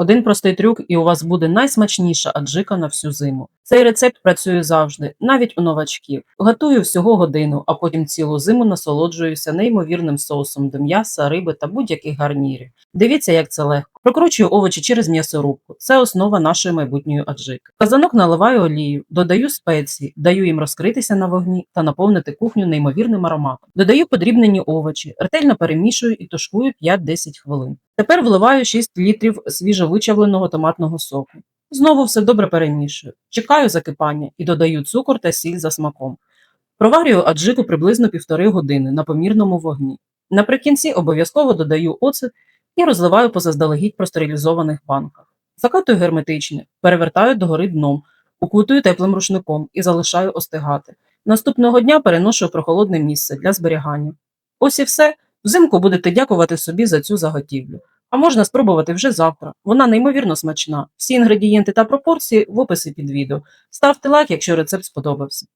Один простий трюк, і у вас буде найсмачніша аджика на всю зиму. Цей рецепт працює завжди, навіть у новачків. Готую всього годину, а потім цілу зиму насолоджуюся неймовірним соусом до м'яса, риби та будь-яких гарнірів. Дивіться, як це легко. Прокручую овочі через м'ясорубку. Це основа нашої майбутньої аджики. Казанок наливаю олію, додаю спеції, даю їм розкритися на вогні та наповнити кухню неймовірним ароматом. Додаю подрібнені овочі, ретельно перемішую і тушкую 5-10 хвилин. Тепер вливаю 6 літрів свіжовичавленого томатного соку. Знову все добре перемішую. Чекаю закипання і додаю цукор та сіль за смаком. Проварюю аджику приблизно півтори години на помірному вогні. Наприкінці обов'язково додаю оцет і розливаю по заздалегідь простерилізованих банках. Закатую герметичне, перевертаю догори дном, укутую теплим рушником і залишаю остигати. Наступного дня переношу в прохолодне місце для зберігання. Ось і все. Взимку будете дякувати собі за цю заготівлю. А можна спробувати вже завтра. Вона неймовірно смачна. Всі інгредієнти та пропорції в описі під відео. Ставте лайк, якщо рецепт сподобався.